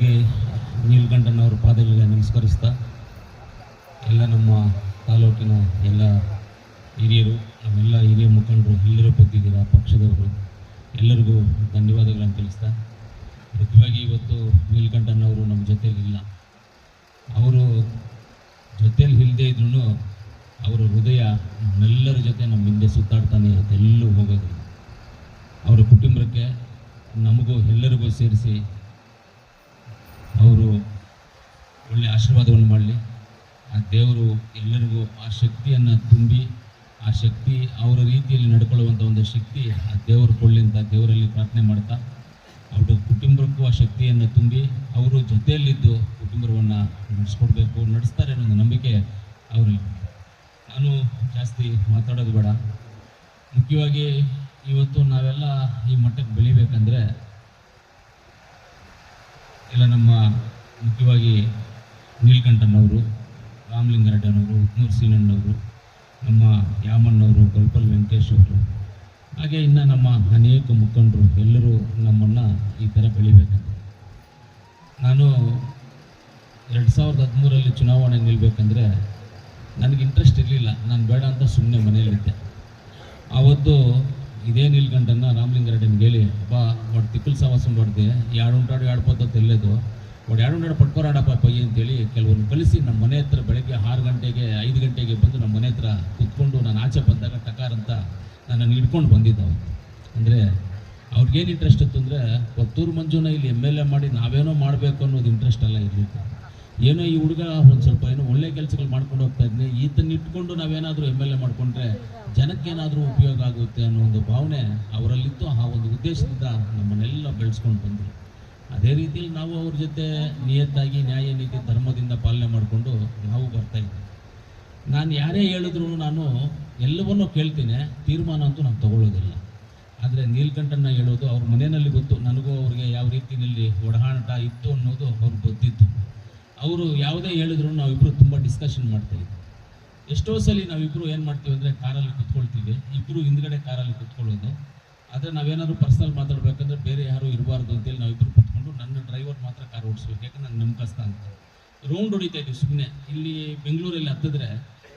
ಮೊದಲನೇದಾಗಿ ಅವರ ಪಾದಗಳಿಗೆ ನಮಸ್ಕರಿಸ್ತಾ ಎಲ್ಲ ನಮ್ಮ ತಾಲೂಕಿನ ಎಲ್ಲ ಹಿರಿಯರು, ನಮ್ಮೆಲ್ಲ ಹಿರಿಯ ಮುಖಂಡರು ಎಲ್ಲರೂ ಬಂದಿದ್ದೀರಾ ಪಕ್ಷದವರು, ಎಲ್ಲರಿಗೂ ಧನ್ಯವಾದಗಳನ್ನು ತಿಳಿಸ್ತಾ ಮುಖ್ಯವಾಗಿ ಇವತ್ತು ನೀಲ್ಕಂಠನವರು ನಮ್ಮ ಜೊತೆಯಲ್ಲಿಲ್ಲ ಇಲ್ಲ. ಅವರು ಜೊತೆಯಲ್ಲಿ ಇಲ್ಲದೆ ಇದ್ರೂ ಅವರ ಹೃದಯ ನಮ್ಮೆಲ್ಲರ ಜೊತೆ ನಮ್ಮ ಹಿಂದೆ ಸುತ್ತಾಡ್ತಾನೆ ಇರುತ್ತೆ ಎಲ್ಲೂ ಹೋಗೋದಿಲ್ಲ. ಅವರ ಕುಟುಂಬಕ್ಕೆ ನಮಗೂ ಎಲ್ಲರಿಗೂ ಸೇರಿಸಿ ಅವರು ಒಳ್ಳೆ ಆಶೀರ್ವಾದವನ್ನು ಮಾಡಲಿ. ಆ ದೇವರು ಎಲ್ಲರಿಗೂ ಆ ಶಕ್ತಿಯನ್ನು ತುಂಬಿ, ಆ ಶಕ್ತಿ ಅವರ ರೀತಿಯಲ್ಲಿ ನಡ್ಕೊಳ್ಳುವಂಥ ಒಂದು ಶಕ್ತಿ ಆ ದೇವರು ಕೊಳ್ಳಿ ಅಂತ ದೇವರಲ್ಲಿ ಪ್ರಾರ್ಥನೆ ಮಾಡ್ತಾ ಅವರು ಕುಟುಂಬಕ್ಕೂ ಆ ಶಕ್ತಿಯನ್ನು ತುಂಬಿ, ಅವರು ಜೊತೆಯಲ್ಲಿದ್ದು ಕುಟುಂಬವನ್ನು ನಡೆಸ್ಕೊಡ್ಬೇಕು, ನಡೆಸ್ತಾರೆ ಅನ್ನೋ ನಂಬಿಕೆ ಅವರಲ್ಲಿ ನಾನು ಜಾಸ್ತಿ ಮಾತಾಡೋದು ಬೇಡ. ಮುಖ್ಯವಾಗಿ ಇವತ್ತು ನಾವೆಲ್ಲ ಈ ಮಟ್ಟಕ್ಕೆ ಬೆಳಿಬೇಕಂದ್ರೆ ಎಲ್ಲ ನಮ್ಮ ಮುಖ್ಯವಾಗಿ ನೀಲ್ಕಂಠನವರು ರಾಮಲಿಂಗಾರೆಡ್ಡನವರು ಉತ್ನೂರು ಸೀನಣ್ಣವರು ನಮ್ಮ ಯಾಮಣ್ಣವರು ಗೊಲ್ಪಲ್ ವೆಂಕಟೇಶ್ ಅವರು, ಹಾಗೆ ಇನ್ನು ನಮ್ಮ ಅನೇಕ ಮುಖಂಡರು ಎಲ್ಲರೂ ನಮ್ಮನ್ನು ಈ ಥರ ಬೆಳಿಬೇಕಂತ ನಾನು ಎರಡು ಸಾವಿರದ ಹದಿಮೂರಲ್ಲಿ ಚುನಾವಣೆ ನಿಲ್ಬೇಕಂದ್ರೆ ನನಗೆ ಇಂಟ್ರೆಸ್ಟ್ ಇರಲಿಲ್ಲ. ನಾನು ಬೇಡ ಅಂತ ಸುಮ್ಮನೆ ಮನೆಯಲ್ಲಿದ್ದೆ ಆವತ್ತು ಇದೇ ನೀಲ್ಕಂಠನ రామలింగారెడ్డిని ಹೇಳಿ ಅಪ್ಪ ಒಟ್ಟು తిక్కుల సవాసం ಎರಡು ಪದ್ಧತಿ ಎಲ್ಲದು ಒಟ್ಟು ಎರಡು ಉಂಟಾಡು ಪಟ್ಕೋರಾಡಪ್ಪ ಪಯ್ಯ ಅಂತೇಳಿ ಕೆಲವೊಂದು ಕಳಿಸಿ ನಮ್ಮ ಮನೆ ಹತ್ರ ಬೆಳಗ್ಗೆ ಆರು ಗಂಟೆಗೆ, ಐದು ಗಂಟೆಗೆ ಬಂದು ನಮ್ಮ ಮನೆ ಹತ್ರ ಕುತ್ಕೊಂಡು ನಾನು ಆಚೆ ಬಂದಾಗ ಟಕಾರ್ ಅಂತ ನನ್ನನ್ನು ಹಿಡ್ಕೊಂಡು ಬಂದಿದ್ದೆ ಅವತ್ತು ಅಂದರೆ ಅವ್ರಿಗೇನು ಇಂಟ್ರೆಸ್ಟ್ ಇತ್ತು ಅಂದರೆ, ಒತ್ತೂರು ಮಂಜುನ ಇಲ್ಲಿ ಎಂ ಎಲ್ ಎ ಮಾಡಿ ನಾವೇನೋ ಮಾಡಬೇಕು ಅನ್ನೋದು ಇಂಟ್ರೆಸ್ಟ್ ಎಲ್ಲ ಇರಲಿತ್ತು ಏನೋ ಈ ಹುಡುಗ ಒಂದು ಸ್ವಲ್ಪ ಏನೋ ಒಳ್ಳೆ ಕೆಲಸಗಳು ಮಾಡ್ಕೊಂಡು ಹೋಗ್ತಾ ಇದ್ದೆ ಈತನ ಇಟ್ಕೊಂಡು ನಾವೇನಾದರೂ ಎಂ ಎಲ್ ಎ ಮಾಡಿಕೊಂಡ್ರೆ ಜನಕ್ಕೇನಾದರೂ ಉಪಯೋಗ ಆಗುತ್ತೆ ಅನ್ನೋ ಒಂದು ಭಾವನೆ ಅವರಲ್ಲಿತ್ತು. ಆ ಒಂದು ಉದ್ದೇಶದಿಂದ ನಮ್ಮನ್ನೆಲ್ಲ ಬೆಳೆಸ್ಕೊಂಡು ಬಂದರು. ಅದೇ ರೀತಿಯಲ್ಲಿ ನಾವು ಅವ್ರ ಜೊತೆ ನಿಯತ್ತಾಗಿ, ನ್ಯಾಯ, ನೀತಿ, ಧರ್ಮದಿಂದ ಪಾಲನೆ ಮಾಡಿಕೊಂಡು ನಾವು ಬರ್ತಾ ಇದ್ದೀವಿ ನಾನು ಯಾರೇ ಹೇಳಿದ್ರು ನಾನು ಎಲ್ಲವನ್ನೂ ಕೇಳ್ತೀನಿ. ತೀರ್ಮಾನ ಅಂತೂ ನಾನು ತಗೊಳ್ಳೋದಿಲ್ಲ. ಆದರೆ ನೀಲ್ಕಂಠನ ಹೇಳೋದು ಅವ್ರ ಮನೆಯಲ್ಲಿ ಗೊತ್ತು. ನನಗೂ ಅವ್ರಿಗೆ ಯಾವ ರೀತಿಯಲ್ಲಿ ಒಡಹಾಣಟ ಇತ್ತು ಅನ್ನೋದು ಅವ್ರಿಗೆ ಗೊತ್ತಿತ್ತು. ಅವರು ಯಾವುದೇ ಹೇಳಿದ್ರು ನಾವಿಬ್ಬರು ತುಂಬ ಡಿಸ್ಕಷನ್ ಮಾಡ್ತಾ ಇದ್ವಿ. ಎಷ್ಟೋ ಸಲ ನಾವಿಬ್ಬರು ಏನು ಮಾಡ್ತೀವಿ ಅಂದರೆ ಕಾರಲ್ಲಿ ಕುತ್ಕೊಳ್ತೀವಿ. ಇಬ್ಬರು ಹಿಂದ್ಗಡೆ ಕಾರಲ್ಲಿ ಕುತ್ಕೊಳ್ಳೋದು. ಆದರೆ ನಾವೇನಾದ್ರು ಪರ್ಸನಲ್ ಮಾತಾಡಬೇಕಂದ್ರೆ ಬೇರೆ ಯಾರು ಇರಬಾರ್ದು ಅಂತೇಳಿ ನಾವಿಬ್ಬರು ಕುತ್ಕೊಂಡು ನನ್ನ ಡ್ರೈವರ್ ಮಾತ್ರ ಕಾರ್ ಓಡಿಸ್ಬೇಕು. ಯಾಕಂದ್ರೆ ನಂಗೆ ನಮ್ಮ ಕಷ್ಟ ಅಂತ. ರೌಂಡ್ ಹೊಡಿತಾ ಇದ್ವಿ ಸುಮ್ಮನೆ ಇಲ್ಲಿ ಬೆಂಗಳೂರಲ್ಲಿ ಹತ್ತಿದ್ರೆ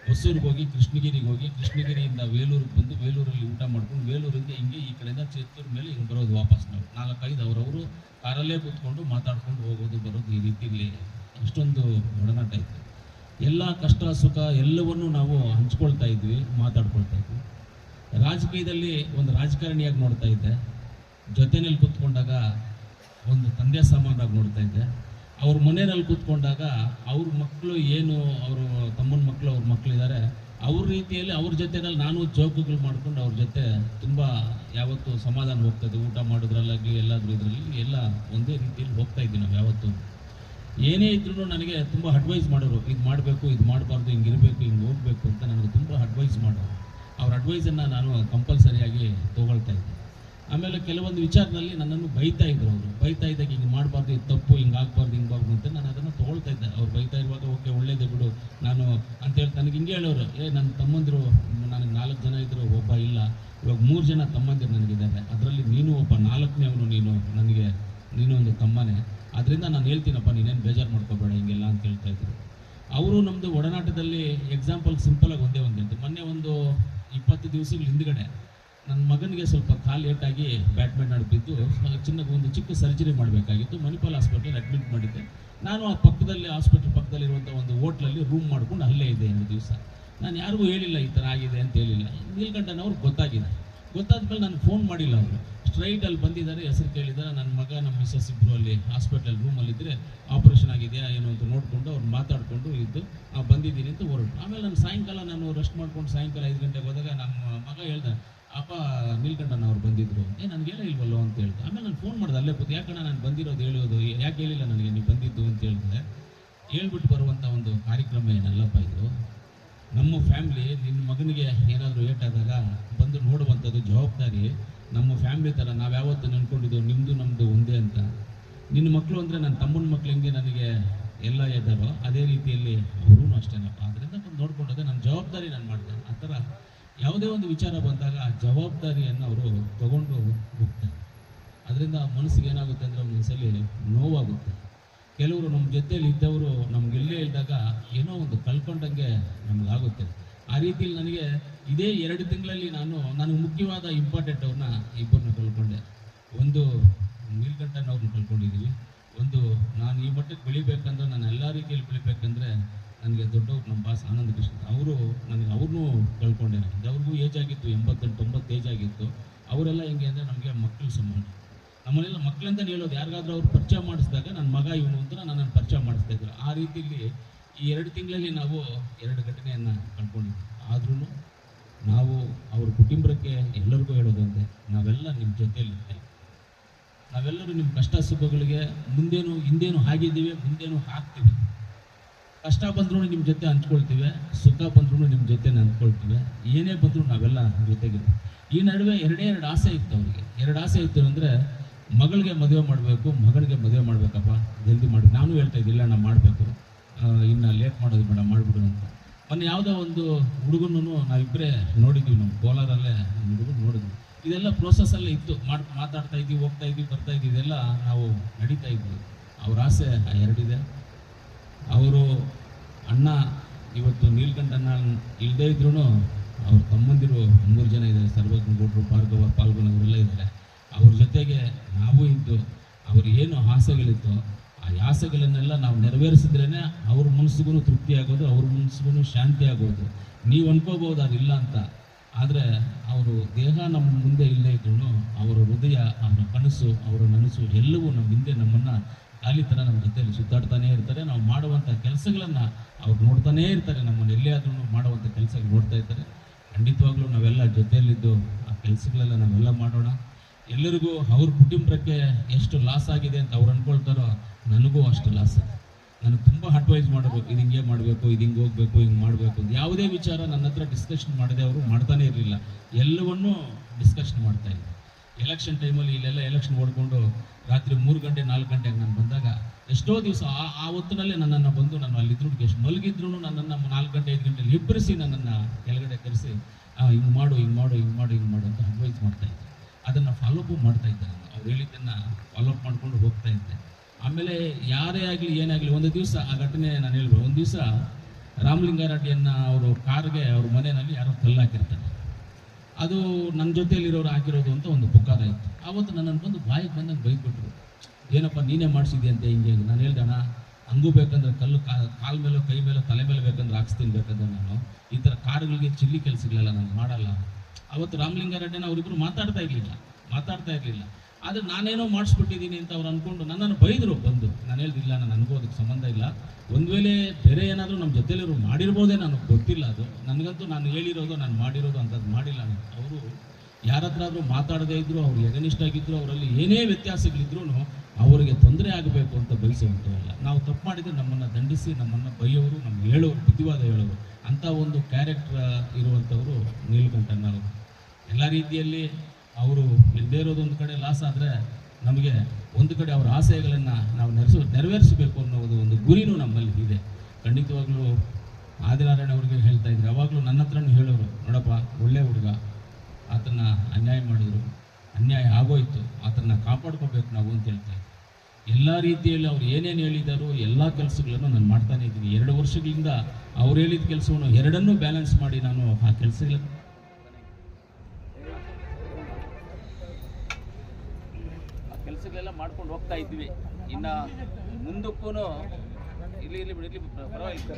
ಹೊಸೂರಿಗೆ ಹೋಗಿ, ಕೃಷ್ಣಗಿರಿಗೆ ಹೋಗಿ, ಕೃಷ್ಣಗಿರಿಯಿಂದ ವೇಲೂರಿಗೆ ಬಂದು ವೇಲೂರಲ್ಲಿ ಊಟ ಮಾಡ್ಕೊಂಡು ವೇಲೂರಿಂದ ಹಿಂಗೆ ಈ ಕಡೆಯಿಂದ ಚಿತ್ತೂರು ಮೇಲೆ ಹಿಂಗೆ ಬರೋದು ವಾಪಸ್ ನಾವು. ನಾಲ್ಕೈದು ಅವರವರು ಕಾರಲ್ಲೇ ಕೂತ್ಕೊಂಡು ಮಾತಾಡ್ಕೊಂಡು ಹೋಗೋದು ಬರೋದು ಈ ರೀತಿಯಲ್ಲಿ ಅಷ್ಟೊಂದು ಒಡನಾಟ ಇತ್ತು. ಎಲ್ಲ ಕಷ್ಟ, ಸುಖ ಎಲ್ಲವನ್ನೂ ನಾವು ಹಂಚ್ಕೊಳ್ತಾ ಇದ್ವಿ, ಮಾತಾಡ್ಕೊಳ್ತಾ ಇದ್ವಿ. ರಾಜಕೀಯದಲ್ಲಿ ಒಂದು ರಾಜಕಾರಣಿಯಾಗಿ ನೋಡ್ತಾ ಇದ್ದೆ. ಜೊತೆಯಲ್ಲಿ ಕೂತ್ಕೊಂಡಾಗ ಒಂದು ತಂದೆ ಸಾಮಾನಾಗಿ ನೋಡ್ತಾ ಇದ್ದೆ. ಅವ್ರ ಮನೆಯಲ್ಲಿ ಕೂತ್ಕೊಂಡಾಗ ಅವ್ರ ಮಕ್ಕಳು ಏನು, ಅವರು ತಮ್ಮನ ಮಕ್ಕಳು ಅವ್ರ ಮಕ್ಕಳಿದ್ದಾರೆ ಅವ್ರ ರೀತಿಯಲ್ಲಿ ಅವ್ರ ಜೊತೆನಲ್ಲಿ ನಾನು ಜೋಕುಗಳು ಮಾಡ್ಕೊಂಡು ಅವ್ರ ಜೊತೆ ತುಂಬ ಯಾವತ್ತೂ ಸಮಾಧಾನ ಹೋಗ್ತಾ ಊಟ ಮಾಡೋದ್ರಲ್ಲಾಗಲಿ, ಎಲ್ಲಾದ್ರೂ ಇದರಲ್ಲಿ ಎಲ್ಲ ಒಂದೇ ರೀತಿಯಲ್ಲಿ ಹೋಗ್ತಾ ಇದ್ವಿ ನಾವು ಯಾವತ್ತೂ. ಏನೇ ಇದ್ರೂ ನನಗೆ ತುಂಬ ಅಡ್ವೈಸ್ ಮಾಡೋರು ಇದು ಮಾಡಬೇಕು, ಇದು ಮಾಡಬಾರ್ದು, ಹಿಂಗೆ ಇರಬೇಕು, ಹಿಂಗೆ ಹೋಗಬೇಕು ಅಂತ ನನಗೆ ತುಂಬ ಅಡ್ವೈಸ್ ಮಾಡೋರು. ಅವ್ರ ಅಡ್ವೈಸನ್ನು ನಾನು ಕಂಪಲ್ಸರಿಯಾಗಿ ತೊಗೊಳ್ತಾ ಇದ್ದೆ. ಆಮೇಲೆ ಕೆಲವೊಂದು ವಿಚಾರದಲ್ಲಿ ನನ್ನನ್ನು ಬೈತಾ ಇದ್ರು ಅವರು. ಬೈತಾ ಇದ್ದಾಗ ಹಿಂಗೆ ಮಾಡಬಾರ್ದು, ಇದು ತಪ್ಪು, ಹಿಂಗೆ ಆಗಬಾರ್ದು ಹಿಂಗೆ ಆಗಬಾರ್ದು ಅಂತ ನಾನು ಅದನ್ನು ತೊಗೊಳ್ತಾ ಇದ್ದೆ. ಅವ್ರು ಬೈತಾ ಇರುವಾಗ, ಓಕೆ, ಒಳ್ಳೇದೇ ಬಿಡು. ನಾನು ಅಂತೇಳಿ ನನಗೆ ಹಿಂಗೆ ಹೇಳೋರು, ಏ, ನನ್ನ ತಮ್ಮಂದಿರು, ನನಗೆ ನಾಲ್ಕು ಜನ ಇದ್ದರು ಒಬ್ಬ ಇಲ್ಲ. ಇವಾಗ ಮೂರು ಜನ ತಮ್ಮಂದಿರು ನನಗಿದ್ದಾರೆ. ಅದರಲ್ಲಿ ನೀನು ಒಬ್ಬ, ನಾಲ್ಕನೇ ಅವನು ನೀನು, ನನಗೆ ನೀನು ಒಂದು ತಮ್ಮನೇ. ಅದರಿಂದ ನಾನು ಹೇಳ್ತೀನಪ್ಪ, ನೀನೇನು ಬೇಜಾರು ಮಾಡ್ಕೋಬೇಡ, ಹಿಂಗೆಲ್ಲ ಅಂತ ಹೇಳ್ತಾ ಇದ್ರು. ಅವರು ನಮ್ಮದು ಒಡನಾಟದಲ್ಲಿ ಎಕ್ಸಾಂಪಲ್ ಸಿಂಪಲಾಗಿ ಒಂದೇ ಒಂದು ಹೇಳ್ತೀನಿ. ಮೊನ್ನೆ ಒಂದು ಇಪ್ಪತ್ತು ದಿವಸಗಳ ಹಿಂದ್ಗಡೆ ನನ್ನ ಮಗನಿಗೆ ಸ್ವಲ್ಪ ಕಾಲು ಏಟಾಗಿ ಬ್ಯಾಟ್ಮಿಂಟನ್ ಆಡ್ಬಿದ್ದು ಚಿನ್ನ ಒಂದು ಚಿಕ್ಕ ಸರ್ಜರಿ ಮಾಡಬೇಕಾಗಿತ್ತು. ಮಣಿಪಾಲ್ ಹಾಸ್ಪಿಟ್ಲಲ್ಲಿ ಅಡ್ಮಿಟ್ ಮಾಡಿದ್ದೆ. ನಾನು ಆ ಪಕ್ಕದಲ್ಲಿ, ಹಾಸ್ಪಿಟ್ಲ್ ಪಕ್ಕದಲ್ಲಿರುವಂಥ ಒಂದು ಹೋಟ್ಲಲ್ಲಿ ರೂಮ್ ಮಾಡ್ಕೊಂಡು ಅಲ್ಲೇ ಇದೆ ಎರಡು ದಿವಸ. ನಾನು ಯಾರಿಗೂ ಹೇಳಿಲ್ಲ ಈ ಥರ ಆಗಿದೆ ಅಂತ ಹೇಳಿಲ್ಲ. ನೀಲ್ಕಂಠನವ್ರಿಗೆ ಗೊತ್ತಾಗಿದೆ. ಗೊತ್ತಾದ್ಮೇಲೆ ನಾನು ಫೋನ್ ಮಾಡಿಲ್ಲ ಅವರು ಸ್ಟ್ರೈಟ್ ಅಲ್ಲಿ ಬಂದಿದ್ದಾರೆ, ಹೆಸರು ಕೇಳಿದ್ದಾರೆ. ನನ್ನ ಮಗ, ನಮ್ಮ ಮಿಸ್ಸಸ್ ಇಬ್ಬರು ಅಲ್ಲಿ ಹಾಸ್ಪಿಟಲ್ ರೂಮಲ್ಲಿದ್ದರೆ ಆಪ್ರೇಷನ್ ಆಗಿದೆಯಾ ಏನೋ ಅಂತ ನೋಡಿಕೊಂಡು ಅವ್ರು ಮಾತಾಡಿಕೊಂಡು ಇದ್ದು ಬಂದಿದ್ದೀನಿ ಅಂತ ಹೊರಟು. ಆಮೇಲೆ ನಾನು ಸಾಯಂಕಾಲ ನಾನು ರೆಸ್ಟ್ ಮಾಡ್ಕೊಂಡು ಸಾಯಂಕಾಲ ಐದು ಗಂಟೆಗೆ ಹೋದಾಗ ನಮ್ಮ ಮಗ ಹೇಳ್ದೆ, ಅಪ್ಪ ನೀಲ್ಕಂಠನ ಅವ್ರು ಬಂದಿದ್ರು. ಏ, ನನಗೆ ಹೇಳೇ ಇಲ್ವಲ್ಲೋ ಅಂತ ಹೇಳ್ದೆ. ಆಮೇಲೆ ನಾನು ಫೋನ್ ಮಾಡಿದೆ, ಅಲ್ಲೇ ಕೂತು ಯಾಕಣ್ಣ ನಾನು ಬಂದಿರೋದು ಹೇಳೋದು, ಯಾಕೆ ಹೇಳಿಲ್ಲ ನನಗೆ? ನೀವು ಬಂದಿದ್ದು? ಅಂತ ಹೇಳಿದೆ. ಹೇಳ್ಬಿಟ್ಟು ಬರುವಂಥ ಒಂದು ಕಾರ್ಯಕ್ರಮ ಏನಲ್ಲಪ್ಪ ಇದು? ನಮ್ಮ ಫ್ಯಾಮ್ಲಿ ನಿನ್ನ ಮಗನಿಗೆ ಏನಾದರೂ ಏಟಾದಾಗ ಬಂದು ನೋಡುವಂಥದ್ದು ಜವಾಬ್ದಾರಿ ನಮ್ಮ ಫ್ಯಾಮ್ಲಿ ಥರ ನಾವು ಯಾವತ್ತು ನೆನ್ಕೊಂಡಿದ್ದು ನಿಮ್ಮದು ನಮ್ಮದು ಒಂದೇ ಅಂತ. ನಿನ್ನ ಮಕ್ಕಳು ಅಂದರೆ ನನ್ನ ತಮ್ಮನ ಮಕ್ಕಳು ಹೆಂಗೆ ನನಗೆ ಎಲ್ಲ ಇದ್ದಾರೋ ಅದೇ ರೀತಿಯಲ್ಲಿ ಅವರೂ ಅಷ್ಟೇನಪ್ಪ. ಅದರಿಂದ ಬಂದು ನೋಡ್ಕೊಂಡೋದೆ ನನ್ನ ಜವಾಬ್ದಾರಿ ನಾನು ಮಾಡ್ತೇನೆ ಆ ಥರ ಯಾವುದೇ ಒಂದು ವಿಚಾರ ಬಂದಾಗ ಆ ಜವಾಬ್ದಾರಿಯನ್ನು ಅವರು ತಗೊಂಡು ಹೋಗ್ತಾರೆ. ಅದರಿಂದ ಮನಸ್ಸಿಗೆ ಏನಾಗುತ್ತೆ ಅಂದರೆ ಒಂದೊಂದ್ಸಲಿ ನೋವಾಗುತ್ತೆ. ಕೆಲವರು ನಮ್ಮ ಜೊತೆಯಲ್ಲಿ ಇದ್ದವರು ನಮ್ಗೆ ಇಲ್ಲೇ ಇದ್ದಾಗ ಏನೋ ಒಂದು ಕಳ್ಕೊಂಡಂಗೆ ನಮಗಾಗುತ್ತೆ. ಆ ರೀತಿಯಲ್ಲಿ ನನಗೆ ಇದೇ ಎರಡು ತಿಂಗಳಲ್ಲಿ ನಾನು, ನನಗೆ ಮುಖ್ಯವಾದ ಇಂಪಾರ್ಟೆಂಟ್ ಅವ್ರನ್ನ ಇಬ್ಬರನ್ನ ಕಲ್ಕೊಂಡೆ ಒಂದು ನೀಲ್ಕಂಠನವ್ರನ್ನ ಕಲ್ಕೊಂಡಿದ್ದೀವಿ ಒಂದು ನಾನು ಈ ಮಟ್ಟಕ್ಕೆ ಬೆಳಿಬೇಕಂದ್ರೆ ನಾನು ಎಲ್ಲ ರೀತಿಯಲ್ಲಿ ಬೆಳಿಬೇಕಂದ್ರೆ ನನಗೆ ದೊಡ್ಡವ್ರು ನಮ್ಮ ಬಾಸ್ ಆನಂದ ಕೃಷ್ಣ ಅವರು ನನಗೆ ಅವ್ರನ್ನೂ ಕಳ್ಕೊಂಡೆ. ಅವ್ರಿಗೂ ಏಜ್ ಆಗಿತ್ತು ಎಂಬತ್ತೆಂಟು, ತೊಂಬತ್ತು ಏಜ್ ಆಗಿತ್ತು. ಅವರೆಲ್ಲ ಹೆಂಗೆ ಅಂದರೆ ನಮಗೆ ಮಕ್ಕಳು ಸಂಬಂಧ. ನಮ್ಮನೆಲ್ಲ ಮಕ್ಕಳಂತ ಹೇಳೋದು, ಯಾರಿಗಾದ್ರೂ ಅವ್ರು ಪರಿಚಯ ಮಾಡಿಸಿದಾಗ ನನ್ನ ಮಗ ಇವನು ಅಂತ ನನ್ನನ್ನು ಪರಿಚಯ ಮಾಡಿಸ್ತಾ ಇದ್ರು ಆ ರೀತಿಯಲ್ಲಿ ಈ ಎರಡು ತಿಂಗಳಲ್ಲಿ ನಾವು ಎರಡು ಘಟನೆಯನ್ನು ಕಂಡ್ಕೊಂಡಿದ್ವಿ. ಆದ್ರೂ ನಾವು ಅವ್ರ ಕುಟುಂಬಕ್ಕೆ ಎಲ್ಲರಿಗೂ ಹೇಳೋದಂತೆ ನಾವೆಲ್ಲ ನಿಮ್ಮ ಜೊತೆಯಲ್ಲಿರ್ತೇವೆ ನಾವೆಲ್ಲರೂ ನಿಮ್ಮ ಕಷ್ಟ ಸುಖಗಳಿಗೆ ಮುಂದೇನು, ಹಿಂದೇನು ಆಗಿದ್ದೀವಿ ಮುಂದೇನು ಹಾಕ್ತೀವಿ. ಕಷ್ಟ ಬಂದ್ರೂ ನಿಮ್ಮ ಜೊತೆ ಹಂಚ್ಕೊಳ್ತೀವಿ, ಸುಖ ಬಂದ್ರೂ ನಿಮ್ಮ ಜೊತೆ ಹಂಚ್ಕೊಳ್ತೀವಿ. ಏನೇ ಬಂದರೂ ನಾವೆಲ್ಲ ಜೊತೆಗಿರ್ತೀವಿ. ಈ ನಡುವೆ ಎರಡೇ ಎರಡು ಆಸೆ ಇತ್ತು ಅವರಿಗೆ. ಎರಡು ಆಸೆ ಇತ್ತು ಅಂದರೆ ಮಗಳಿಗೆ ಮದುವೆ ಮಾಡಬೇಕು ಮಗಳಿಗೆ ಮದುವೆ ಮಾಡಬೇಕಪ್ಪ, ಜಲ್ದಿ ಮಾಡಿ. ನಾನು ಹೇಳ್ತಾ ಇದ್ದಿಲ್ಲ ನಾನು ಮಾಡಬೇಕು. ಇನ್ನು ಲೇಟ್ ಮಾಡೋದು ಬೇಡ, ಮಾಡಿಬಿಡು ಅಂತ. ಮೊನ್ನೆ ಯಾವುದೋ ಒಂದು ಹುಡುಗನೂ ನಾವಿಬ್ಬರೇ ನೋಡಿದ್ವಿ, ನಮ್ಮ ಕೋಲಾರಲ್ಲೇ ಒಂದು ಹುಡುಗನ ನೋಡಿದ್ವಿ. ಇದೆಲ್ಲ ಪ್ರೋಸೆಸ್ಸಲ್ಲೇ ಇತ್ತು. ಮಾಡ್, ಮಾತಾಡ್ತಾ ಇದ್ವಿ, ಹೋಗ್ತಾ ಇದ್ವಿ, ಬರ್ತಾ ಇದ್ವಿ, ಇದೆಲ್ಲ ನಾವು ನಡೀತಾ ಇದ್ವಿ. ಅವ್ರ ಆಸೆ ಎರಡಿದೆ. ಅವರು ಅಣ್ಣ, ಇವತ್ತು ನೀಲ್ಕಂಠನ ಇಲ್ಲದೇ ಇದ್ರೂ ಅವ್ರ ತಮ್ಮಂದಿರು ಮೂರು ಜನ ಇದ್ದಾರೆ. ಸರ್ವಜ್ಞ ಗೌಡ್ರು ಭಾರ್ಗವ ಪಾಲ್ಗೊಳ್ಳೋರೆಲ್ಲ ಇದ್ದಾರೆ. ಜೊತೆಗೆ ನಾವು ಇದ್ದು ಅವ್ರ ಏನು ಆಸೆಗಳಿತ್ತು ಆ ಆಸೆಗಳನ್ನೆಲ್ಲ ನಾವು ನೆರವೇರಿಸಿದ್ರೇ ಅವ್ರ ಮನಸ್ಸಿಗೂ ತೃಪ್ತಿ ಆಗೋದು, ಅವ್ರ ಮನಸ್ಸಿಗೂ ಶಾಂತಿ ಆಗೋದು. ನೀವು ಅನ್ಕೋಬೋದು ಅದಿಲ್ಲ ಅಂತ. ಆದರೆ ಅವರು ದೇಹ ನಮ್ಮ ಮುಂದೆ ಇಲ್ಲೇ ಇದ್ರು ಅವರ ಹೃದಯ, ಅವರ ಕನಸು, ಅವರ ನನಸು ಎಲ್ಲವೂ ನಮ್ಮ ಹಿಂದೆ ನಮ್ಮನ್ನು ಖಾಲಿ ಥರ ನಮ್ಮ ಜೊತೆಯಲ್ಲಿ ಸುತ್ತಾಡ್ತಾನೇ ಇರ್ತಾರೆ. ನಾವು ಮಾಡುವಂಥ ಕೆಲಸಗಳನ್ನು ಅವ್ರು ನೋಡ್ತಾನೇ ಇರ್ತಾರೆ. ನಮ್ಮನ್ನು ಎಲ್ಲೇ ಆದ್ರೂ ಮಾಡುವಂಥ ಕೆಲಸ ನೋಡ್ತಾ ಇರ್ತಾರೆ. ಖಂಡಿತವಾಗ್ಲೂ ನಾವೆಲ್ಲ ಜೊತೆಯಲ್ಲಿದ್ದು ಆ ಕೆಲಸಗಳೆಲ್ಲ ನಾವೆಲ್ಲ ಮಾಡೋಣ. ಎಲ್ಲರಿಗೂ ಅವ್ರ ಕುಟುಂಬಕ್ಕೆ ಎಷ್ಟು ಲಾಸ್ ಆಗಿದೆ ಅಂತ ಅವ್ರು ಅನ್ಕೊಳ್ತಾರೋ ನನಗೂ ಅಷ್ಟು ಲಾಸ್ ನನಗೆ ತುಂಬ ಅಡ್ವೈಸ್ ಮಾಡಬೇಕು, ಇದು ಹಿಂಗೆ ಮಾಡಬೇಕು, ಇದು ಹಿಂಗೆ ಹೋಗ್ಬೇಕು, ಹಿಂಗೆ ಮಾಡಬೇಕು ಅಂತ. ಯಾವುದೇ ವಿಚಾರ ನನ್ನ ಹತ್ರ ಡಿಸ್ಕಷನ್ ಮಾಡದೆ ಅವರು ಮಾಡ್ತಾನೆ ಇರಲಿಲ್ಲ. ಎಲ್ಲವನ್ನೂ ಡಿಸ್ಕಷನ್ ಮಾಡ್ತಾ ಇದ್ದೆ. ಎಲೆಕ್ಷನ್ ಟೈಮಲ್ಲಿ ಇಲ್ಲೆಲ್ಲ ಎಲೆಕ್ಷನ್ ಓಡ್ಕೊಂಡು ರಾತ್ರಿ ಮೂರು ಗಂಟೆ, ನಾಲ್ಕು ಗಂಟೆಗೆ ನಾನು ಬಂದಾಗ ಎಷ್ಟೋ ದಿವಸ ಆ ಆ ಹೊತ್ತಿನಲ್ಲೇ ನನ್ನನ್ನು ಬಂದು ನಾನು ಅಲ್ಲಿದ್ರು ಎಷ್ಟು ಮಲಗಿದ್ರು ನನ್ನನ್ನು ನಾಲ್ಕು ಗಂಟೆ, ಐದು ಗಂಟೆಲಿ ಇಬ್ಬರಿಸಿ ನನ್ನನ್ನು ಕೆಳಗಡೆ ಕರೆಸಿ ಹಿಂಗೆ ಮಾಡು ಹಿಂಗೆ ಮಾಡು ಹಿಂಗೆ ಮಾಡು ಹಿಂಗೆ ಮಾಡು ಅಂತ ಅಡ್ವೈಸ್ ಮಾಡ್ತಾ ಇದ್ದೆ. ಅದನ್ನು ಫಾಲೋಅಪ್ ಮಾಡ್ತಾ ಇದ್ದೆ ನಾನು ಅವ್ರು ಹೇಳಿದ್ದನ್ನು ಫಾಲೋಅಪ್ ಮಾಡ್ಕೊಂಡು ಹೋಗ್ತಾ ಇದ್ದೆ. ಆಮೇಲೆ ಯಾರೇ ಆಗಲಿ, ಏನೇ ಒಂದು ದಿವಸ ಆ ಘಟನೆ ನಾನು ಹೇಳ್ಬೋದು ಒಂದು ದಿವಸ ರಾಮಲಿಂಗಾರೆಡ್ಡಿಯನ್ನು ಅವರು ಕಾರ್ಗೆ ಅವ್ರ ಮನೆಯಲ್ಲಿ ಯಾರೋ ಕಲ್ಲು ಹಾಕಿರ್ತಾರೆ. ಅದು ನನ್ನ ಜೊತೆಯಲ್ಲಿರೋರು ಹಾಕಿರೋದು ಅಂತ ಒಂದು ಪುಕಾರ ಇತ್ತು. ಆವತ್ತು ನನ್ನನ್ನು ಬಂದು ಬಾಯಿಗೆ ಬಂದಂಗೆ ಬೈದ್ಬಿಟ್ರು. ಏನಪ್ಪ, ನೀನೇ ಹಿಂಗೆ ಹಿಂಗೆ? ನಾನು ಹೇಳ್ದಣ ಹಂಗೂ ಬೇಕಂದ್ರೆ ಕಲ್ಲು ಕಾಲ್ ಮೇಲೋ, ಕೈ ಮೇಲೋ, ತಲೆ ಮೇಲೆ ಬೇಕಂದ್ರೆ ಹಾಕ್ಸ್ತೀನಿ, ಬೇಕಂದ್ರೆ ನಾನು. ಈ ಥರ ಕಾರ್ಗಳಿಗೆ ಚಿಲ್ಲಿ ಕೆಲಸಗಳೆಲ್ಲ ನಾನು ಮಾಡಲ್ಲ. ಅವತ್ತು ರಾಮಲಿಂಗಾರೆಡ್ಡಿನ ಅವರಿಬ್ಬರು ಮಾತಾಡ್ತಾ ಇರಲಿಲ್ಲ ಮಾತಾಡ್ತಾ ಇರಲಿಲ್ಲ. ಆದರೆ ನಾನೇನೋ ಮಾಡಿಸ್ಬಿಟ್ಟಿದ್ದೀನಿ ಅಂತ ಅವ್ರು ಅಂದ್ಕೊಂಡು ನನ್ನನ್ನು ಬೈದರು ಬಂದು. ನಾನು ಹೇಳ್ದಿಲ್ಲ ನಾನು ನನಗೂ ಅದಕ್ಕೆ ಸಂಬಂಧ ಇಲ್ಲ. ಒಂದು ವೇಳೆ ಬೇರೆ ಏನಾದರೂ ನಮ್ಮ ಜೊತೆಲಿರೋ ಮಾಡಿರ್ಬೋದೇ ನನಗೆ ಗೊತ್ತಿಲ್ಲ ಅದು. ನನಗಂತೂ ನಾನು ಹೇಳಿರೋದು, ನಾನು ಮಾಡಿರೋದು ಅಂಥದ್ದು ಮಾಡಿಲ್ಲ ಅವರು ಯಾರ ಹತ್ರ ಆದರೂ ಮಾತಾಡದೇ ಇದ್ರು, ಅವ್ರು ಎಗನಿಷ್ಠ ಆಗಿದ್ರು ಅವರಲ್ಲಿ ಏನೇ ವ್ಯತ್ಯಾಸಗಳಿದ್ರೂ ಅವರಿಗೆ ತೊಂದರೆ ಆಗಬೇಕು ಅಂತ ಬಯಸುವಂಥವಲ್ಲ ನಾವು ತಪ್ಪು ಮಾಡಿದರೆ ನಮ್ಮನ್ನು ದಂಡಿಸಿ, ನಮ್ಮನ್ನು ಬೈಯೋರು ನಮ್ಗೆ ಹೇಳೋರು, ಬುದ್ಧಿವಾದ ಹೇಳೋರು. ಅಂಥ ಒಂದು ಕ್ಯಾರೆಕ್ಟರ್ ಇರುವಂಥವರು ನೀಲಕಂಠನವರು ಎಲ್ಲ ರೀತಿಯಲ್ಲಿ ಅವರು ಇಲ್ಲದೇ ಇರೋದೊಂದು ಕಡೆ ಲಾಸ್ ಆದರೆ ನಮಗೆ ಒಂದು ಕಡೆ ಅವರ ಆಸೆಗಳನ್ನು ನಾವು ನೆರೆಸ, ನೆರವೇರಿಸಬೇಕು ಅನ್ನೋದು ಒಂದು ಗುರಿನೂ ನಮ್ಮಲ್ಲಿ ಇದೆ. ಖಂಡಿತವಾಗ್ಲೂ ಆದಿನಾರಾಯಣ ಅವ್ರಿಗೆ ಹೇಳ್ತಾ ಇದ್ರು. ಯಾವಾಗಲೂ ನನ್ನ ಹತ್ರನೂ ಹೇಳೋರು, ನೋಡಪ್ಪ, ಒಳ್ಳೆ ಹುಡುಗ ಆತನ ಅನ್ಯಾಯ ಮಾಡಿದ್ರು ಅನ್ಯಾಯ ಆಗೋಯ್ತು ಆತನ ಕಾಪಾಡ್ಕೋಬೇಕು ನಾವು ಅಂತ ಹೇಳ್ತಾ ಇದ್ದೆ ಎಲ್ಲ ರೀತಿಯಲ್ಲಿ ಅವ್ರು ಏನೇನು ಹೇಳಿದಾರೋ ಎಲ್ಲ ಕೆಲಸಗಳನ್ನು ನಾನು ಮಾಡ್ತಾನೆ ಇದ್ದೀನಿ. ಎರಡು ವರ್ಷಗಳಿಂದ ಅವ್ರು ಹೇಳಿದ ಕೆಲಸವನ್ನು ಎರಡನ್ನೂ ಬ್ಯಾಲೆನ್ಸ್ ಮಾಡಿ ನಾನು ಆ ಕೆಲಸಗಳ ಆ ಕೆಲಸಗಳೆಲ್ಲ ಮಾಡ್ಕೊಂಡು ಹೋಗ್ತಾ ಇದ್ವಿ. ಇನ್ನು ಮುಂದಕ್ಕೂ ಇಲ್ಲಿ ಇಲ್ಲಿ ಬಿಡಿ ಪರವಾಗಿಲ್ಲ.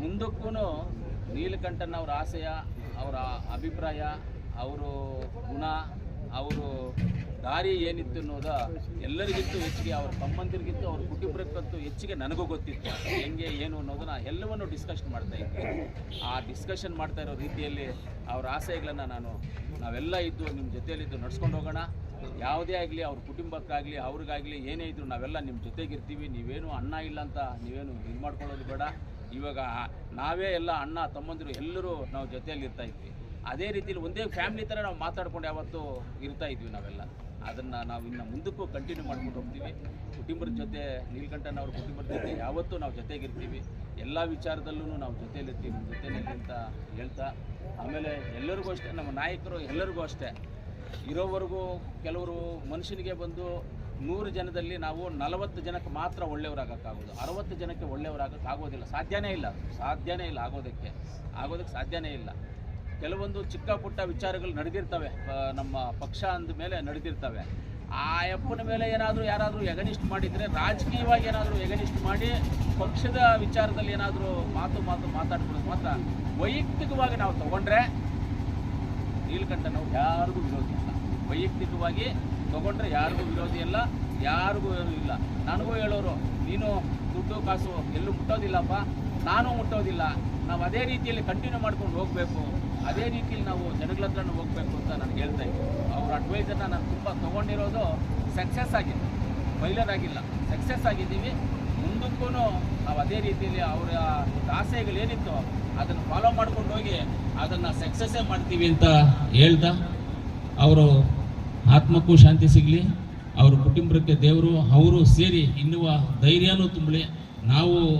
ಮುಂದಕ್ಕೂ ನೀಲಕಂಠನ ಅವ್ರ ಆಸೆಯ ಅವರ ಅಭಿಪ್ರಾಯ, ಅವರು ಗುಣ, ಅವರು ದಾರಿ ಏನಿತ್ತು ಅನ್ನೋದ ಎಲ್ಲರಿಗಿಂತ ಹೆಚ್ಚಿಗೆ, ಅವ್ರ ಸಂಬಂಧಿಗಿಂತ ಅವ್ರ ಕುಟುಂಬಕ್ಕಂತೂ ಹೆಚ್ಚಿಗೆ ನನಗೂ ಗೊತ್ತಿತ್ತು. ಹೆಂಗೆ, ಏನು ಅನ್ನೋದನ್ನ ಎಲ್ಲವನ್ನು ಡಿಸ್ಕಷನ್ ಮಾಡ್ತಾ ಇದ್ದೆ ಆ ಡಿಸ್ಕಷನ್ ಮಾಡ್ತಾ ಇರೋ ರೀತಿಯಲ್ಲಿ ಅವ್ರ ಆಸೆಗಳನ್ನು ನಾನು, ನಾವೆಲ್ಲ ಇದ್ದು ನಿಮ್ಮ ಜೊತೆಯಲ್ಲಿದ್ದು ನಡ್ಸ್ಕೊಂಡು ಹೋಗೋಣ. ಯಾವುದೇ ಆಗಲಿ ಅವ್ರ ಕುಟುಂಬಕ್ಕಾಗಲಿ, ಅವ್ರಿಗಾಗಲಿ ಏನೇ ಇದ್ರು ನಾವೆಲ್ಲ ನಿಮ್ಮ ಜೊತೆಗಿರ್ತೀವಿ. ನೀವೇನು ಅಣ್ಣ ಇಲ್ಲ ಅಂತ ನೀವೇನು ಇದು ಮಾಡ್ಕೊಳ್ಳೋದು ಬೇಡ. ಇವಾಗ ನಾವೇ ಎಲ್ಲ ಅಣ್ಣ, ತಮ್ಮಂದಿರು ಎಲ್ಲರೂ ನಾವು ಜೊತೆಯಲ್ಲಿ ಇರ್ತಾ ಇದ್ವಿ. ಅದೇ ರೀತಿಯಲ್ಲಿ ಒಂದೇ ಫ್ಯಾಮಿಲಿ ಥರ ನಾವು ಮಾತಾಡ್ಕೊಂಡು ಯಾವತ್ತೂ ಇರ್ತಾ ಇದ್ವಿ ನಾವೆಲ್ಲ. ಅದನ್ನು ನಾವು ಇನ್ನು ಮುಂದಕ್ಕೂ ಕಂಟಿನ್ಯೂ ಮಾಡ್ಕೊಂಡು ಹೋಗ್ತೀವಿ. ಕುಟುಂಬದ ಜೊತೆ, ನೀಲ್ಕಂಠನ್ ಅವ್ರ ಕುಟುಂಬದ ಜೊತೆ ಯಾವತ್ತೂ ನಾವು ಜೊತೆಗಿರ್ತೀವಿ. ಎಲ್ಲ ವಿಚಾರದಲ್ಲೂ ನಾವು ಜೊತೆಯಲ್ಲಿರ್ತೀವಿ ನಮ್ಮ ಜೊತೆಯಲ್ಲಿ ಅಂತ ಹೇಳ್ತಾ. ಆಮೇಲೆ ಎಲ್ಲರಿಗೂ ಅಷ್ಟೇ, ನಮ್ಮ ನಾಯಕರು ಎಲ್ಲರಿಗೂ ಅಷ್ಟೇ. ಇರೋವರೆಗೂ ಕೆಲವರು ಮನುಷ್ಯನಿಗೆ ಬಂದು ನೂರು ಜನದಲ್ಲಿ ನಾವು ನಲವತ್ತು ಜನಕ್ಕೆ ಮಾತ್ರ ಒಳ್ಳೆಯವರಾಗಕ್ಕಾಗೋದು. ಅರವತ್ತು ಜನಕ್ಕೆ ಒಳ್ಳೆಯವರಾಗಕ್ಕೆ ಆಗೋದಿಲ್ಲ ಸಾಧ್ಯನೇ ಇಲ್ಲ ಸಾಧ್ಯನೇ ಇಲ್ಲ ಆಗೋದಕ್ಕೆ. ಆಗೋದಕ್ಕೆ ಸಾಧ್ಯನೇ ಇಲ್ಲ. ಕೆಲವೊಂದು ಚಿಕ್ಕ ಪುಟ್ಟ ವಿಚಾರಗಳು ನಡೆದಿರ್ತವೆ. ನಮ್ಮ ಪಕ್ಷ ಅಂದ ಮೇಲೆ ನಡೆದಿರ್ತವೆ. ಆ ಅಪ್ಪನ ಮೇಲೆ ಏನಾದರೂ ಯಾರಾದರೂ ಎಗನಿಸ್ಟ್ ಮಾಡಿದರೆ, ರಾಜಕೀಯವಾಗಿ ಏನಾದರೂ ಎಗನಿಸ್ಟ್ ಮಾಡಿ ಪಕ್ಷದ ವಿಚಾರದಲ್ಲಿ ಏನಾದರೂ ಮಾತು ಮಾತು ಮಾತಾಡ್ಕೊಳ್ಳೋದು ಮಾತ್ರ. ವೈಯಕ್ತಿಕವಾಗಿ ನಾವು ತಗೊಂಡ್ರೆ ನಾವು ಯಾರಿಗೂ ವಿರೋಧಿ ಇಲ್ಲ. ವೈಯಕ್ತಿಕವಾಗಿ ತಗೊಂಡ್ರೆ ಯಾರಿಗೂ ವಿರೋಧಿ ಇಲ್ಲ, ಯಾರಿಗೂ ಏನೂ ಇಲ್ಲ. ನನಗೂ ಹೇಳೋರು, ನೀನು ದುಡ್ಡು ಕಾಸು ಎಲ್ಲೂ ಮುಟ್ಟೋದಿಲ್ಲಪ್ಪ, ನಾನು ಮುಟ್ಟೋದಿಲ್ಲ. ನಾವು ಅದೇ ರೀತಿಯಲ್ಲಿ ಕಂಟಿನ್ಯೂ ಮಾಡ್ಕೊಂಡು ಹೋಗಬೇಕು. ಅದೇ ರೀತಿಯಲ್ಲಿ ನಾವು ಜನಗಳ ಹತ್ರನೂ ಹೋಗಬೇಕು ಅಂತ ನಾನು ಹೇಳ್ತಾ ಇದ್ದೆ ಅವ್ರ ಅಡ್ವೈಸನ್ನ ನಾನು ತುಂಬ ತೊಗೊಂಡಿರೋದು ಸಕ್ಸಸ್ ಆಗಿದೆ ಫೈಲರ್ ಆಗಿಲ್ಲ. ಸಕ್ಸಸ್ ಆಗಿದ್ದೀವಿ. ಮುಂದಕ್ಕೂ ನಾವು ಅದೇ ರೀತಿಯಲ್ಲಿ ಅವರ ಆಸೆಗಳೇನಿತ್ತು ಅದನ್ನು ಫಾಲೋ ಮಾಡ್ಕೊಂಡು ಹೋಗಿ ಅದನ್ನು ಸಕ್ಸಸ್ಸೇ ಮಾಡ್ತೀವಿ ಅಂತ ಹೇಳ್ತಾ, ಅವರು ಆತ್ಮಕ್ಕೂ ಶಾಂತಿ ಸಿಗಲಿ. ಅವ್ರ ಕುಟುಂಬಕ್ಕೆ ದೇವರು ಅವರು ಸೇರಿ ಇನ್ನುವ ಧೈರ್ಯನೂ ತುಂಬಲಿ. ನಾವು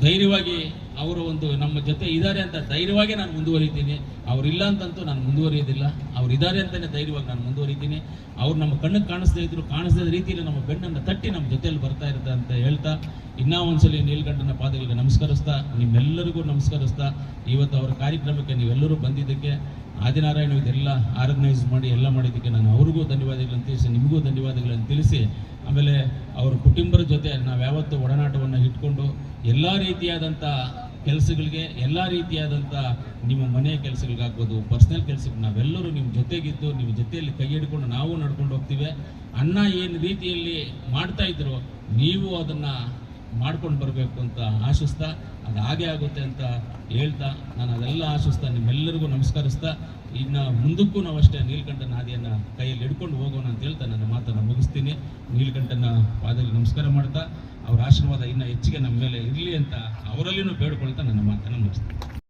ಧೈರ್ಯವಾಗಿ ಅವರ ಒಂದು ನಮ್ಮ ಜೊತೆ ಇದ್ದಾರೆ ಅಂತ ಧೈರ್ಯವಾಗಿ ನಾನು ಮುಂದುವರಿತೀನಿ. ಅವರಿಲ್ಲ ಅಂತಂತೂ ನಾನು ಮುಂದುವರಿಯೋದಿಲ್ಲ ಅವ್ರು ಇದ್ದಾರೆ ಅಂತಲೇ ಧೈರ್ಯವಾಗಿ ನಾನು ಮುಂದುವರಿತೀನಿ. ಅವ್ರು ನಮ್ಮ ಕಣ್ಣಿಗೆ ಕಾಣಿಸ್ದೇ ಇದ್ರು, ಕಾಣಿಸ್ದ ರೀತಿಯಲ್ಲಿ ನಮ್ಮ ಬೆನ್ನನ್ನು ತಟ್ಟಿ ನಮ್ಮ ಜೊತೆಯಲ್ಲಿ ಬರ್ತಾ ಇರುತ್ತೆ ಅಂತ ಹೇಳ್ತಾ, ಇನ್ನೂ ಒಂದ್ಸಲಿ ನೀಲ್ಗಂಡನ ಪಾದಗಳಿಗೆ ನಮಸ್ಕರಿಸ್ತಾ, ನಿಮ್ಮೆಲ್ಲರಿಗೂ ನಮಸ್ಕರಿಸ್ತಾ, ಇವತ್ತು ಅವರ ಕಾರ್ಯಕ್ರಮಕ್ಕೆ ನೀವೆಲ್ಲರೂ ಬಂದಿದ್ದಕ್ಕೆ ಆದಿನಾರಾಯಣ ಇದೆಲ್ಲ ಆರ್ಗನೈಸ್ ಮಾಡಿ, ಎಲ್ಲ ಮಾಡಿದ್ದಕ್ಕೆ ನಾನು ಅವ್ರಿಗೂ ಧನ್ಯವಾದಗಳನ್ನು ತಿಳಿಸಿ, ನಿಮಗೂ ಧನ್ಯವಾದಗಳನ್ನು ತಿಳಿಸಿ ಆಮೇಲೆ ಅವ್ರ ಕುಟುಂಬರ ಜೊತೆ ನಾವು ಯಾವತ್ತು ಒಡನಾಟವನ್ನು ಇಟ್ಕೊಂಡು ಎಲ್ಲ ರೀತಿಯಾದಂಥ ಕೆಲಸಗಳಿಗೆ, ಎಲ್ಲ ರೀತಿಯಾದಂಥ ನಿಮ್ಮ ಮನೆಯ ಕೆಲಸಗಳಿಗಾಗ್ಬೋದು ಪರ್ಸ್ನಲ್ ಕೆಲಸಕ್ಕೆ ನಾವೆಲ್ಲರೂ ನಿಮ್ಮ ಜೊತೆಗಿದ್ದು ನಿಮ್ಮ ಜೊತೆಯಲ್ಲಿ ಕೈ ಹಿಡ್ಕೊಂಡು ನಾವು ನಡ್ಕೊಂಡು ಹೋಗ್ತೀವಿ. ಅನ್ನ ಏನು ರೀತಿಯಲ್ಲಿ ಮಾಡ್ತಾ ಇದ್ರು, ನೀವು ಅದನ್ನು ಮಾಡ್ಕೊಂಡು ಬರಬೇಕು ಅಂತ ಆಶಿಸ್ತಾ, ಅದು ಹಾಗೆ ಆಗುತ್ತೆ ಅಂತ ಹೇಳ್ತಾ, ನಾನು ಅದೆಲ್ಲ ಆಶಿಸ್ತಾ, ನಿಮ್ಮೆಲ್ಲರಿಗೂ ನಮಸ್ಕರಿಸ್ತಾ, ಇನ್ನು ಮುಂದಕ್ಕೂ ನಾವು ಅಷ್ಟೇ ನೀಲಕಂಠನ ಹಾದಿಯನ್ನು ಕೈಯಲ್ಲಿ ಹಿಡ್ಕೊಂಡು ಹೋಗೋಣ ಅಂತ ಹೇಳ್ತಾ ನನ್ನ ಮಾತನ್ನು ಮುಗಿಸ್ತೀನಿ. ನೀಲಕಂಠನ ಪಾದದಲ್ಲಿ ನಮಸ್ಕಾರ ಮಾಡ್ತಾ, ಅವರ ಆಶೀರ್ವಾದ ಇನ್ನೂ ಹೆಚ್ಚಿಗೆ ನಮ್ಮ ಮೇಲೆ ಇರಲಿ ಅಂತ ಅವರಲ್ಲಿನೂ ಬೇಡ್ಕೊಳ್ತಾ ನನ್ನ ಮಾತನ್ನು ಮುಗಿಸ್ತೀನಿ.